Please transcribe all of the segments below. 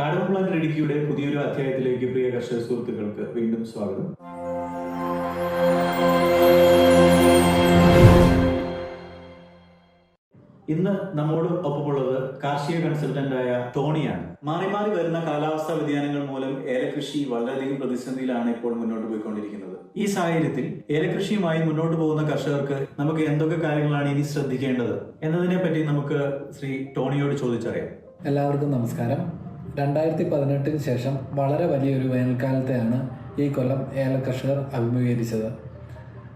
കാടമ്പളാൻ ഇടുക്കിയുടെ പുതിയൊരു അധ്യായത്തിലേക്ക് പ്രിയ കർഷക സുഹൃത്തുക്കൾക്ക് വീണ്ടും സ്വാഗതം. ഇന്ന് നമ്മോട് ഒപ്പമുള്ളത് കാർഷിക കൺസൾട്ടന്റായ ടോണിയാണ്. മാറി മാറി വരുന്ന കാലാവസ്ഥാ വ്യതിയാനങ്ങൾ മൂലം ഏലകൃഷി വളരെയധികം പ്രതിസന്ധിയിലാണ് ഇപ്പോൾ മുന്നോട്ട് പോയിക്കൊണ്ടിരിക്കുന്നത്. ഈ സാഹചര്യത്തിൽ ഏലകൃഷിയുമായി മുന്നോട്ട് പോകുന്ന കർഷകർക്ക് നമുക്ക് എന്തൊക്കെ കാര്യങ്ങളാണ് ഇനി ശ്രദ്ധിക്കേണ്ടത് എന്നതിനെ പറ്റി നമുക്ക് ശ്രീ ടോണിയോട് ചോദിച്ചറിയാം. എല്ലാവർക്കും നമസ്കാരം. രണ്ടായിരത്തി പതിനെട്ടിന് ശേഷം വളരെ വലിയൊരു വേനൽക്കാലത്തെയാണ് ഈ കൊല്ലം ഏല കർഷകർ അഭിമുഖീകരിച്ചത്.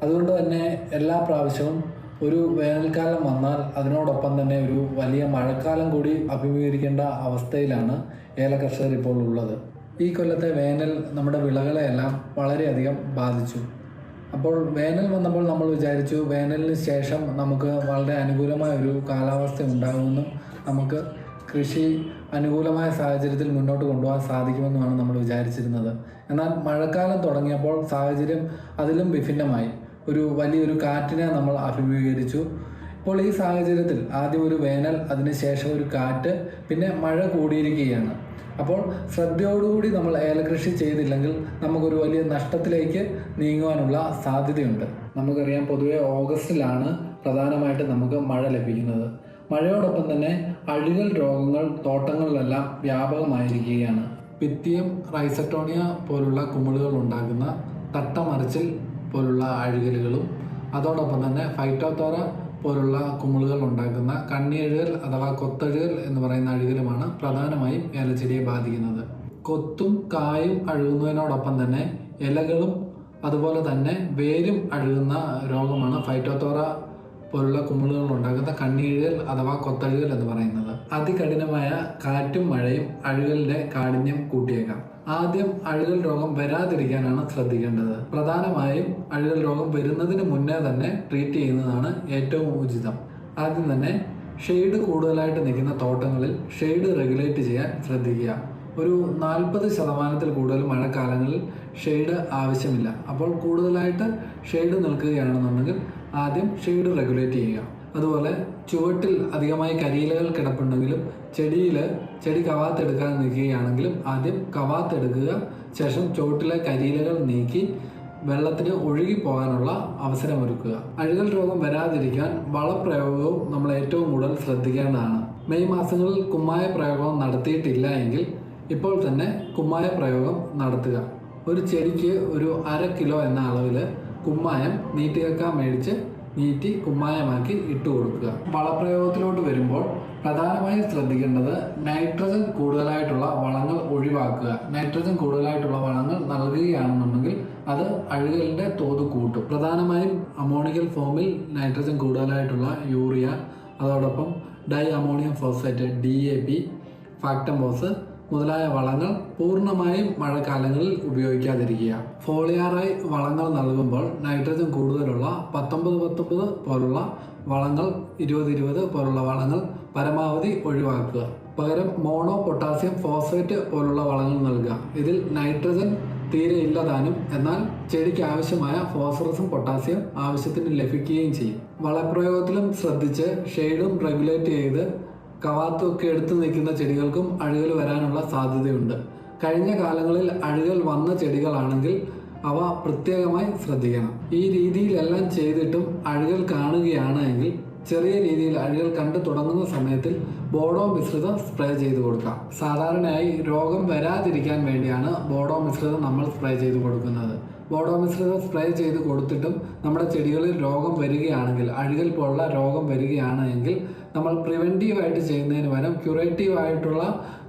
അതുകൊണ്ട് തന്നെ എല്ലാ പ്രാവശ്യവും ഒരു വേനൽക്കാലം വന്നാൽ അതിനോടൊപ്പം തന്നെ ഒരു വലിയ മഴക്കാലം കൂടി അഭിമുഖീകരിക്കേണ്ട അവസ്ഥയിലാണ് ഏല കർഷകർ ഇപ്പോൾ ഉള്ളത്. ഈ കൊല്ലത്തെ വേനൽ നമ്മുടെ വിളകളെയെല്ലാം വളരെയധികം ബാധിച്ചു. അപ്പോൾ വേനൽ വന്നപ്പോൾ നമ്മൾ വിചാരിച്ചു വേനലിന് ശേഷം നമുക്ക് വളരെ അനുകൂലമായ ഒരു കാലാവസ്ഥ ഉണ്ടാകുമെന്നും നമുക്ക് കൃഷി അനുകൂലമായ സാഹചര്യത്തിൽ മുന്നോട്ട് കൊണ്ടുപോകാൻ സാധിക്കുമെന്നുമാണ് നമ്മൾ വിചാരിച്ചിരുന്നത്. എന്നാൽ മഴക്കാലം തുടങ്ങിയപ്പോൾ സാഹചര്യം അതിലും വിഭിന്നമായി. ഒരു വലിയൊരു കാറ്റിനെ നമ്മൾ അഭിമുഖീകരിച്ചു. ഇപ്പോൾ ഈ സാഹചര്യത്തിൽ ആദ്യം ഒരു വേനൽ അതിനുശേഷം ഒരു കാറ്റ് പിന്നെ മഴ കൂടിയിരിക്കുകയാണ്. അപ്പോൾ ശ്രദ്ധയോടുകൂടി നമ്മൾ ഏലകൃഷി ചെയ്തില്ലെങ്കിൽ നമുക്കൊരു വലിയ നഷ്ടത്തിലേക്ക് നീങ്ങുവാനുള്ള സാധ്യതയുണ്ട്. നമുക്കറിയാം പൊതുവെ ഓഗസ്റ്റിലാണ് പ്രധാനമായിട്ട് നമുക്ക് മഴ ലഭിക്കുന്നത്. മഴയോടൊപ്പം തന്നെ അഴുകൽ രോഗങ്ങൾ തോട്ടങ്ങളിലെല്ലാം വ്യാപകമായിരിക്കുകയാണ്. പിത്തിയം റൈസറ്റോണിയ പോലുള്ള കുമിളുകൾ ഉണ്ടാക്കുന്ന തട്ടമറിച്ചിൽ പോലുള്ള അഴുകലുകളും അതോടൊപ്പം തന്നെ ഫൈറ്റോത്തോറ പോലുള്ള കുമിളുകൾ ഉണ്ടാക്കുന്ന കണ്ണിയഴുകൽ അഥവാ കൊത്തഴുകൽ എന്ന് പറയുന്ന അഴുകലുമാണ് പ്രധാനമായും ഏലച്ചെടിയെ ബാധിക്കുന്നത്. കൊത്തും കായും അഴുകുന്നതിനോടൊപ്പം തന്നെ ഇലകളും അതുപോലെ തന്നെ വേരും അഴുകുന്ന രോഗമാണ് ഫൈറ്റോത്തോറ പോലുള്ള കുമിളുകൾ ഉണ്ടാക്കുന്ന കണ്ണീഴുകൾ അഥവാ കൊത്തഴുകൽ എന്ന് പറയുന്നത്. അതികഠിനമായ കാറ്റും മഴയും അഴുകലിന്റെ കാഠിന്യം കൂട്ടിയേക്കാം. ആദ്യം അഴുകൽ രോഗം വരാതിരിക്കാനാണ് ശ്രദ്ധിക്കേണ്ടത്. പ്രധാനമായും അഴുകൽ രോഗം വരുന്നതിന് മുന്നേ തന്നെ ട്രീറ്റ് ചെയ്യുന്നതാണ് ഏറ്റവും ഉചിതം. ആദ്യം തന്നെ ഷെയ്ഡ് കൂടുതലായിട്ട് നിൽക്കുന്ന തോട്ടങ്ങളിൽ ഷെയ്ഡ് റെഗുലേറ്റ് ചെയ്യാൻ ശ്രദ്ധിക്കുക. ഒരു നാൽപ്പത് ശതമാനത്തിൽ കൂടുതൽ മഴക്കാലങ്ങളിൽ ഷെയ്ഡ് ആവശ്യമില്ല. അപ്പോൾ കൂടുതലായിട്ട് ഷെയ്ഡ് നിൽക്കുകയാണെന്നുണ്ടെങ്കിൽ ആദ്യം ഷെയ്ഡ് റെഗുലേറ്റ് ചെയ്യുക. അതുപോലെ ചുവട്ടിൽ അധികമായി കരിയിലകൾ കിടപ്പുണ്ടെങ്കിലും ചെടിയിൽ ചെടി കവാത്തെടുക്കാൻ നിൽക്കുകയാണെങ്കിലും ആദ്യം കവാത്തെടുക്കുക. ശേഷം ചുവട്ടിലെ കരിയിലകൾ നീക്കി വെള്ളത്തിന് ഒഴുകി പോകാനുള്ള അവസരമൊരുക്കുക. അഴുകൽ രോഗം വരാതിരിക്കാൻ വളപ്രയോഗവും നമ്മൾ ഏറ്റവും കൂടുതൽ ശ്രദ്ധിക്കേണ്ടതാണ്. മെയ് മാസങ്ങളിൽ കുമ്മായ പ്രയോഗം നടത്തിയിട്ടില്ല എങ്കിൽ ഇപ്പോൾ തന്നെ കുമ്മായ പ്രയോഗം നടത്തുക. ഒരു ചെടിക്ക് ഒരു അര കിലോ എന്ന അളവിൽ കുമ്മായം നീട്ടിയേക്കാൻ മേടിച്ച് നീറ്റി കുമ്മായമാക്കി ഇട്ട് കൊടുക്കുക. വളപ്രയോഗത്തിലോട്ട് വരുമ്പോൾ പ്രധാനമായും ശ്രദ്ധിക്കേണ്ടത് നൈട്രജൻ കൂടുതലായിട്ടുള്ള വളങ്ങൾ ഒഴിവാക്കുക. നൈട്രജൻ കൂടുതലായിട്ടുള്ള വളങ്ങൾ നൽകുകയാണെന്നുണ്ടെങ്കിൽ അത് അഴുകലിന്റെ തോത് കൂട്ടും. പ്രധാനമായും അമോണിക്കൽ ഫോമിൽ നൈട്രജൻ കൂടുതലായിട്ടുള്ള യൂറിയ അതോടൊപ്പം di ammonium phosphate D A P Factamfos മുതലായ വളങ്ങൾ പൂർണമായും മഴക്കാലങ്ങളിൽ ഉപയോഗിക്കാതിരിക്കുക. ഫോളിയാറായി വളങ്ങൾ നൽകുമ്പോൾ നൈട്രജൻ കൂടുതലുള്ള പത്തൊമ്പത് പത്തൊമ്പത് പോലുള്ള വളങ്ങൾ ഇരുപത് ഇരുപത് പോലുള്ള വളങ്ങൾ പരമാവധി ഒഴിവാക്കുക. പകരം മോണോ പൊട്ടാസ്യം ഫോസ്ഫേറ്റ് പോലുള്ള വളങ്ങൾ നൽകുക. ഇതിൽ നൈട്രജൻ തീരെ ഇല്ലതാനും എന്നാൽ ചെടിക്ക് ആവശ്യമായ ഫോസ്ഫറസും പൊട്ടാസ്യം ആവശ്യത്തിന് ലഭിക്കുകയും ചെയ്യും. വളപ്രയോഗത്തിലും ശ്രദ്ധിച്ച് ഷെയ്ഡും റെഗുലേറ്റ് ചെയ്ത് കവാത്തും ഒക്കെ എടുത്തു നിൽക്കുന്ന ചെടികൾക്കും അഴുകൽ വരാനുള്ള സാധ്യതയുണ്ട്. കഴിഞ്ഞ കാലങ്ങളിൽ അഴുകൽ വന്ന ചെടികളാണെങ്കിൽ അവ പ്രത്യേകമായി ശ്രദ്ധിക്കണം. ഈ രീതിയിലെല്ലാം ചെയ്തിട്ടും അഴുകൽ കാണുകയാണ് എങ്കിൽ ചെറിയ രീതിയിൽ അഴുകൽ കണ്ടു തുടങ്ങുന്ന സമയത്തിൽ ബോഡോ മിശ്രിതം സ്പ്രേ ചെയ്ത് കൊടുക്കാം. സാധാരണയായി രോഗം വരാതിരിക്കാൻ വേണ്ടിയാണ് ബോഡോ മിശ്രിതം നമ്മൾ സ്പ്രേ ചെയ്ത് കൊടുക്കുന്നത്. ബോഡോ മിശ്രിതം സ്പ്രേ ചെയ്ത് കൊടുത്തിട്ടും നമ്മുടെ ചെടികളിൽ രോഗം വരികയാണെങ്കിൽ അഴുകൽ പോലുള്ള രോഗം വരികയാണ് എങ്കിൽ നമ്മൾ പ്രിവെന്റീവായിട്ട് ചെയ്യുന്നതിന് പകരം ക്യൂറേറ്റീവ് ആയിട്ടുള്ള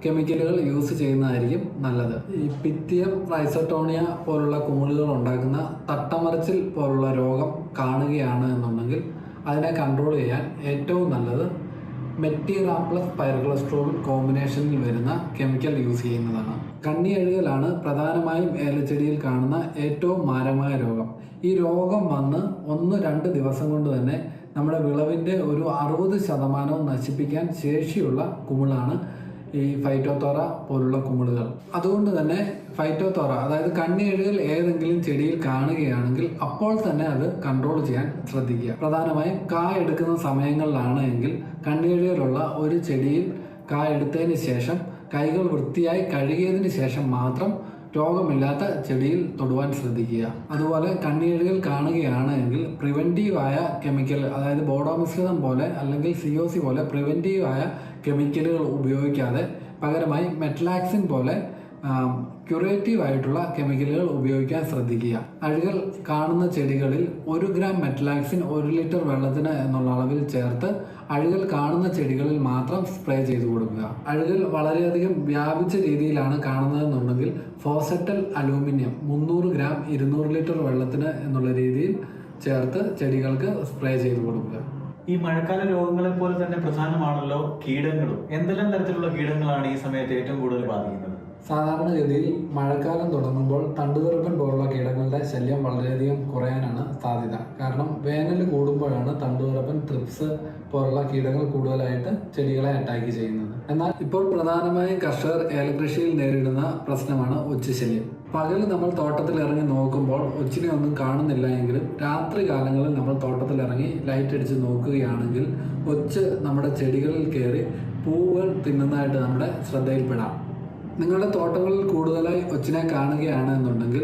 കെമിക്കലുകൾ യൂസ് ചെയ്യുന്നതായിരിക്കും നല്ലത്. ഈ പിത്തിയം റൈസോട്ടോണിയ പോലുള്ള കുമിളുകൾ ഉണ്ടാക്കുന്ന തട്ടമറിച്ചിൽ പോലുള്ള രോഗം കാണുകയാണ് എന്നുണ്ടെങ്കിൽ അതിനെ കൺട്രോൾ ചെയ്യാൻ ഏറ്റവും നല്ലത് മെറ്റീറ പ്ലസ് പൈറോക്ലസ്ട്രോൾ കോമ്പിനേഷനിൽ വരുന്ന കെമിക്കൽ യൂസ് ചെയ്യുന്നതാണ്. കണ്ണി അഴുകലാണ് പ്രധാനമായും ഏലച്ചെടിയിൽ കാണുന്ന ഏറ്റവും മാരകമായ രോഗം. ഈ രോഗം വന്ന് ഒന്ന് രണ്ട് ദിവസം കൊണ്ട് തന്നെ നമ്മുടെ വിളവിന്റെ ഒരു അറുപത് ശതമാനവും നശിപ്പിക്കാൻ ശേഷിയുള്ള കുമിളാണ് ഈ ഫൈറ്റോത്തോറ പോലുള്ള കുമിളുകൾ. അതുകൊണ്ട് തന്നെ ഫൈറ്റോത്തോറ അതായത് കണ്ണിയഴുകൽ ഏതെങ്കിലും ചെടിയിൽ കാണുകയാണെങ്കിൽ അപ്പോൾ തന്നെ അത് കൺട്രോൾ ചെയ്യാൻ ശ്രദ്ധിക്കുക. പ്രധാനമായും കായ എടുക്കുന്ന സമയങ്ങളിലാണ് എങ്കിൽ കണ്ണിയഴുകലുള്ള ഒരു ചെടിയിൽ കായ എടുത്തതിന് ശേഷം കൈകൾ വൃത്തിയായി കഴുകിയതിന് ശേഷം മാത്രം രോഗമില്ലാത്ത ചെടിയിൽ തൊടുവാൻ ശ്രദ്ധിക്കുക. അതുപോലെ കണ്ണീഴുകൾ കാണുകയാണ് എങ്കിൽ പ്രിവെന്റീവായ കെമിക്കൽ അതായത് ബോഡോമിശ്രിതം പോലെ അല്ലെങ്കിൽ സി ഒ സി പോലെ പ്രിവെന്റീവായ കെമിക്കലുകൾ ഉപയോഗിക്കാതെ പകരമായി മെറ്റലാക്സിൻ പോലെ ക്യുറേറ്റീവ് ആയിട്ടുള്ള കെമിക്കലുകൾ ഉപയോഗിക്കാൻ ശ്രദ്ധിക്കുക. അഴുകൽ കാണുന്ന ചെടികളിൽ ഒരു ഗ്രാം മെറ്റലാക്സിൻ ഒരു ലിറ്റർ വെള്ളത്തിന് എന്നുള്ള അളവിൽ ചേർത്ത് അഴുകൽ കാണുന്ന ചെടികളിൽ മാത്രം സ്പ്രേ ചെയ്തു കൊടുക്കുക. അഴുകൽ വളരെയധികം വ്യാപിച്ച രീതിയിലാണ് കാണുന്നതെന്നുണ്ടെങ്കിൽ ഫോസറ്റൽ അലൂമിനിയം മുന്നൂറ് ഗ്രാം ഇരുന്നൂറ് ലിറ്റർ വെള്ളത്തിന് എന്നുള്ള രീതിയിൽ ചേർത്ത് ചെടികൾക്ക് സ്പ്രേ ചെയ്തു കൊടുക്കുക. ഈ മഴക്കാല രോഗങ്ങളെ പോലെ തന്നെ പ്രധാനമാണല്ലോ കീടങ്ങളും. എന്തെല്ലാം തരത്തിലുള്ള കീടങ്ങളാണ് ഈ സമയത്ത് ഏറ്റവും കൂടുതൽ ബാധിക്കുന്നത്? സാധാരണഗതിയിൽ മഴക്കാലം തുടങ്ങുമ്പോൾ തണ്ടുതുറപ്പൻ പോലുള്ള കീടങ്ങളുടെ ശല്യം വളരെയധികം കുറയാനാണ് സാധ്യത. കാരണം വേനൽ കൂടുമ്പോഴാണ് തണ്ടുതുറപ്പൻ ട്രിപ്സ് പോലുള്ള കീടങ്ങൾ കൂടുതലായിട്ട് ചെടികളെ അറ്റാക്ക് ചെയ്യുന്നത്. എന്നാൽ ഇപ്പോൾ പ്രധാനമായും കർഷകർ ഏലകൃഷിയിൽ നേരിടുന്ന പ്രശ്നമാണ് ഒച്ചുശല്യം പകൽ നമ്മൾ തോട്ടത്തിൽ ഇറങ്ങി നോക്കുമ്പോൾ ഒച്ചിനെ ഒന്നും കാണുന്നില്ല എങ്കിലും രാത്രി കാലങ്ങളിൽ നമ്മൾ തോട്ടത്തിൽ ഇറങ്ങി ലൈറ്റ് അടിച്ച് നോക്കുകയാണെങ്കിൽ ഒച്ച് നമ്മുടെ ചെടികളിൽ കയറി പൂവുകൾ തിന്നുന്നതായിട്ട് നമ്മുടെ ശ്രദ്ധയിൽപ്പെടാം. നിങ്ങളുടെ തോട്ടങ്ങളിൽ കൂടുതലായി ഒച്ചിനെ കാണുകയാണ് എന്നുണ്ടെങ്കിൽ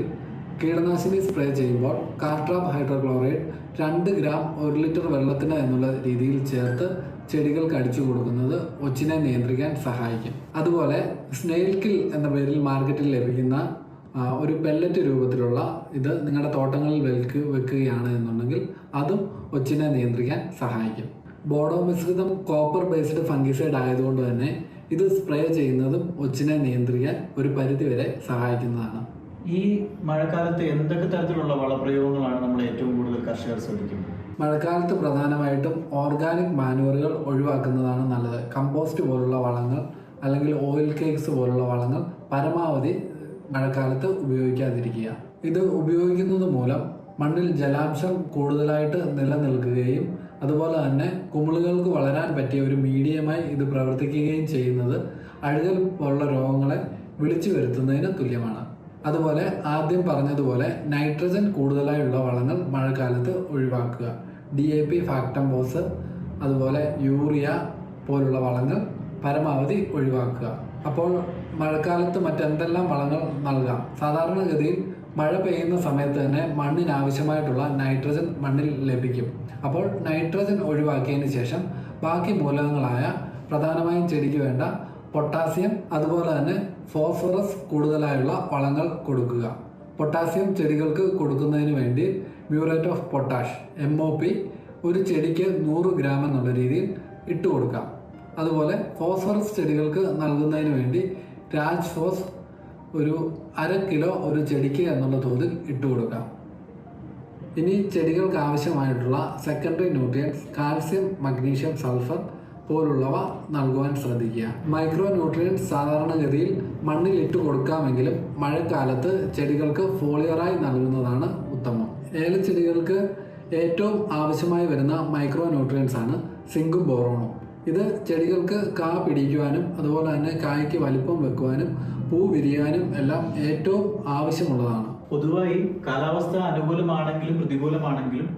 കീടനാശിനി സ്പ്രേ ചെയ്യുമ്പോൾ കാർട്രാബ് ഹൈഡ്രോക്ലോറൈഡ് രണ്ട് ഗ്രാം ഒരു ലിറ്റർ വെള്ളത്തിന് എന്നുള്ള രീതിയിൽ ചേർത്ത് ചെടികൾക്ക് അടിച്ചു കൊടുക്കുന്നത് ഒച്ചിനെ നിയന്ത്രിക്കാൻ സഹായിക്കും. അതുപോലെ സ്നെയിൽ കിൽ എന്ന പേരിൽ മാർക്കറ്റിൽ ലഭിക്കുന്ന ഒരു പെല്ലറ്റ് രൂപത്തിലുള്ള ഇത് നിങ്ങളുടെ തോട്ടങ്ങളിൽ വെൽക്ക് വെക്കുകയാണ് എന്നുണ്ടെങ്കിൽ അതും ഒച്ചിനെ നിയന്ത്രിക്കാൻ സഹായിക്കും. ബോഡോ മിശ്രിതം കോപ്പർ ബേസ്ഡ് ഫംഗിസൈഡ് ആയതുകൊണ്ട് തന്നെ ഇത് സ്പ്രേ ചെയ്യുന്നതും ഒച്ചിനെ നിയന്ത്രിക്കാൻ ഒരു പരിധിവരെ സഹായിക്കുന്നതാണ്. ഈ മഴക്കാലത്ത് എന്തൊക്കെ തരത്തിലുള്ള വളപ്രയോഗങ്ങളാണ് നമ്മൾ ഏറ്റവും കൂടുതൽ കർഷകർ ശ്രദ്ധിക്കുന്നത്? മഴക്കാലത്ത് പ്രധാനമായിട്ടും ഓർഗാനിക് മാനുവറുകൾ ഒഴിവാക്കുന്നതാണ് നല്ലത്. കമ്പോസ്റ്റ് പോലുള്ള വളങ്ങൾ അല്ലെങ്കിൽ ഓയിൽ കേക്ക്സ് പോലുള്ള വളങ്ങൾ പരമാവധി മഴക്കാലത്ത് ഉപയോഗിക്കാതിരിക്കുക. ഇത് ഉപയോഗിക്കുന്നത് മൂലം മണ്ണിൽ ജലാംശം കൂടുതലായിട്ട് നിലനിൽക്കുകയും അതുപോലെ തന്നെ കുമിളുകൾക്ക് വളരാൻ പറ്റിയ ഒരു മീഡിയമായി ഇത് പ്രവർത്തിക്കുകയും ചെയ്യുന്നത് അഴുകൽ പോലുള്ള രോഗങ്ങളെ വിളിച്ചു വരുത്തുന്നതിന് തുല്യമാണ്. അതുപോലെ ആദ്യം പറഞ്ഞതുപോലെ നൈട്രജൻ കൂടുതലായുള്ള വളങ്ങൾ മഴക്കാലത്ത് ഒഴിവാക്കുക. ഡി എ പി ഫാക്ടംബോസ് അതുപോലെ യൂറിയ പോലുള്ള വളങ്ങൾ പരമാവധി ഒഴിവാക്കുക. അപ്പോൾ മഴക്കാലത്ത് മറ്റെന്തെല്ലാം വളങ്ങൾ നൽകാം? സാധാരണഗതിയിൽ മഴ പെയ്യുന്ന സമയത്ത് തന്നെ മണ്ണിന് ആവശ്യമായിട്ടുള്ള നൈട്രജൻ മണ്ണിൽ ലഭിക്കും. അപ്പോൾ നൈട്രജൻ ഒഴിവാക്കിയതിന് ശേഷം ബാക്കി മൂലകങ്ങളായ പ്രധാനമായും ചെടിക്ക് വേണ്ട പൊട്ടാസ്യം അതുപോലെ തന്നെ ഫോസ്ഫറസ് കൂടുതലായുള്ള വളങ്ങൾ കൊടുക്കുക. പൊട്ടാസ്യം ചെടികൾക്ക് കൊടുക്കുന്നതിന് വേണ്ടി muriate of potash M O P ഒരു ചെടിക്ക് നൂറ് ഗ്രാം എന്നുള്ള രീതിയിൽ ഇട്ട് കൊടുക്കാം അതുപോലെ ഫോസ്ഫറസ് ചെടികൾക്ക് നൽകുന്നതിന് വേണ്ടി രാജ് ഫോസ് ഒരു അര കിലോ ഒരു ചെടിക്ക് എന്നുള്ള തോതിൽ ഇട്ട് കൊടുക്കാം. ഇനി ചെടികൾക്ക് ആവശ്യമായിട്ടുള്ള secondary nutrients calcium magnesium sulphur പോലുള്ളവ നൽകുവാൻ ശ്രദ്ധിക്കുക. മൈക്രോ ന്യൂട്രിയൻസ് സാധാരണഗതിയിൽ മണ്ണിൽ ഇട്ട് കൊടുക്കാമെങ്കിലും മഴക്കാലത്ത് ചെടികൾക്ക് ഫോളിയറായി നൽകുന്നതാണ് ഉത്തമം. ഏലച്ചെടികൾക്ക് ഏറ്റവും ആവശ്യമായി വരുന്ന മൈക്രോ ന്യൂട്രിയൻസ് ആണ് സിങ്കും ബോറോണും. ഇത് ചെടികൾക്ക് കാ പിടിക്കുവാനും അതുപോലെ തന്നെ കായ്ക്ക് വലിപ്പം വെക്കുവാനും പൂ വിരിയാനും എല്ലാം ഏറ്റവും ആവശ്യമുള്ളതാണ്. പൊതുവായി കാലാവസ്ഥ അനുകൂലമാണെങ്കിലും പ്രതികൂലമാണെങ്കിലും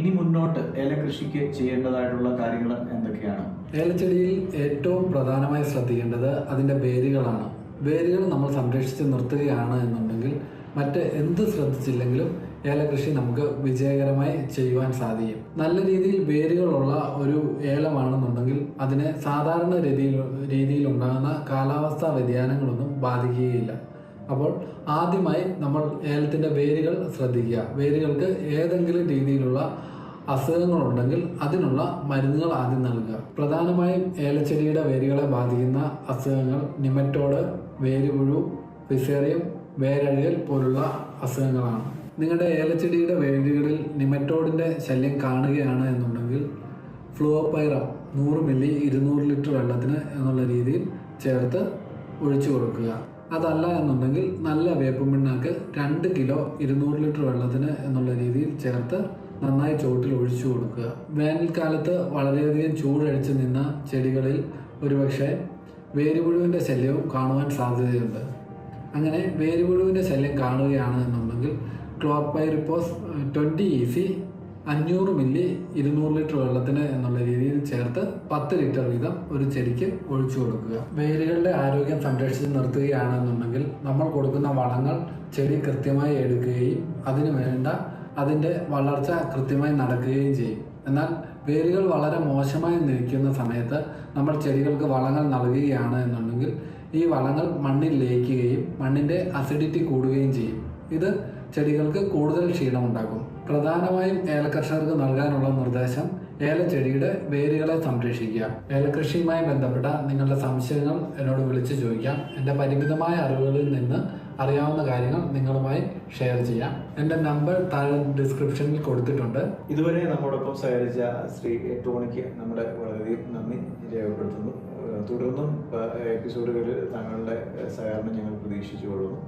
ഇനി മുന്നോട്ട് ഏല കൃഷിക്ക് ചെയ്യേണ്ടതായിട്ടുള്ള കാര്യങ്ങൾ എന്തൊക്കെയാണ്? ഏലച്ചെടിയിൽ ഏറ്റവും പ്രധാനമായി ശ്രദ്ധിക്കേണ്ടത് അതിന്റെ വേരുകളാണ്. വേരുകൾ നമ്മൾ സംരക്ഷിച്ച് നിർത്തുകയാണ് എന്നുണ്ടെങ്കിൽ മറ്റ് എന്ത് ശ്രദ്ധിച്ചില്ലെങ്കിലും ഏലകൃഷി നമുക്ക് വിജയകരമായി ചെയ്യുവാൻ സാധിക്കും. നല്ല രീതിയിൽ വേരുകളുള്ള ഒരു ഏലമാണെന്നുണ്ടെങ്കിൽ അതിനെ സാധാരണ രീതിയിൽ രീതിയിൽ ഉണ്ടാകുന്ന കാലാവസ്ഥാ വ്യതിയാനങ്ങളൊന്നും ബാധിക്കുകയില്ല. അപ്പോൾ ആദ്യമായി നമ്മൾ ഏലത്തിന്റെ വേരുകൾ ശ്രദ്ധിക്കുക. വേരുകൾക്ക് ഏതെങ്കിലും രീതിയിലുള്ള അസുഖങ്ങളുണ്ടെങ്കിൽ അതിനുള്ള മരുന്നുകൾ ആദ്യം നൽകുക. പ്രധാനമായും ഏലച്ചെടിയുടെ വേരുകളെ ബാധിക്കുന്ന അസുഖങ്ങൾ നിമറ്റോഡ് വേരുപുഴു ഫിസേറിയം വേരഴുകൽ പോലുള്ള അസുഖങ്ങളാണ്. നിങ്ങളുടെ ഏലച്ചെടിയുടെ വേരുകളിൽ നിമറ്റോഡിന്റെ ശല്യം കാണുകയാണ് എന്നുണ്ടെങ്കിൽ ഫ്ലൂവപ്പൈറം നൂറ് മില്ലി ഇരുന്നൂറ് ലിറ്റർ വെള്ളത്തിന് എന്നുള്ള രീതിയിൽ ചേർത്ത് ഒഴിച്ചു കൊടുക്കുക. അതല്ല എന്നുണ്ടെങ്കിൽ നല്ല വേപ്പും പിണ്ണാക്ക് രണ്ട് കിലോ ഇരുന്നൂറ് ലിറ്റർ വെള്ളത്തിന് എന്നുള്ള രീതിയിൽ ചേർത്ത് നന്നായി ചുവട്ടിൽ ഒഴിച്ചു കൊടുക്കുക. വേനൽക്കാലത്ത് വളരെയധികം ചൂടടിച്ച് നിന്ന ചെടികളിൽ ഒരുപക്ഷെ വേരുപുഴുവിന്റെ ശല്യവും കാണുവാൻ സാധ്യതയുണ്ട്. അങ്ങനെ വേരുപുഴുവിന്റെ ശല്യം കാണുകയാണ് എന്നുണ്ടെങ്കിൽ ക്ലോപ്പൈറിപ്പോസ് ട്വന്റി ഇ സി അഞ്ഞൂറ് മില്ലി ഇരുന്നൂറ് ലിറ്റർ വെള്ളത്തിന് എന്നുള്ള രീതിയിൽ ചേർത്ത് പത്ത് ലിറ്റർ വീതം ഒരു ചെടിക്ക് ഒഴിച്ചു കൊടുക്കുക. വേരുകളുടെ ആരോഗ്യം സംരക്ഷിച്ച് നിർത്തുകയാണെന്നുണ്ടെങ്കിൽ നമ്മൾ കൊടുക്കുന്ന വളങ്ങൾ ചെടി കൃത്യമായി എടുക്കുകയും അതിനു വേണ്ട അതിന്റെ വളർച്ച കൃത്യമായി നടക്കുകയും ചെയ്യും. എന്നാൽ വേരുകൾ വളരെ മോശമായി നിൽക്കുന്ന സമയത്ത് നമ്മൾ ചെടികൾക്ക് വളങ്ങൾ നൽകുകയാണ് എന്നുണ്ടെങ്കിൽ ഈ വളങ്ങൾ മണ്ണിൽ ലയിക്കുകയും മണ്ണിന്റെ അസിഡിറ്റി കൂടുകയും ചെയ്യും. ഇത് ചെടികൾക്ക് കൂടുതൽ ക്ഷീണമുണ്ടാക്കും. പ്രധാനമായും ഏലകർഷകർക്ക് നൽകാനുള്ള നിർദ്ദേശം ഏലച്ചെടിയുടെ വേരുകളെ സംരക്ഷിക്കുക. ഏലകൃഷിയുമായി ബന്ധപ്പെട്ട നിങ്ങളുടെ സംശയങ്ങൾ എന്നോട് വിളിച്ചു ചോദിക്കാം. എന്റെ പരിമിതമായ അറിവുകളിൽ നിന്ന് അറിയാവുന്ന കാര്യങ്ങൾ നിങ്ങളുമായി ഷെയർ ചെയ്യാം. എന്റെ നമ്പർ താഴെ ഡിസ്ക്രിപ്ഷനിൽ കൊടുത്തിട്ടുണ്ട്. ഇതുവരെ നമ്മോടൊപ്പം സഹകരിച്ച ശ്രീ ടോണിക്ക് നമ്മുടെ വളരെയധികം നന്ദി രേഖപ്പെടുത്തുന്നു. തുടർന്നും എപ്പിസോഡുകളിൽ താങ്കളുടെ സഹകരണം ഞങ്ങൾ പ്രതീക്ഷിച്ചുകൊള്ളുന്നു.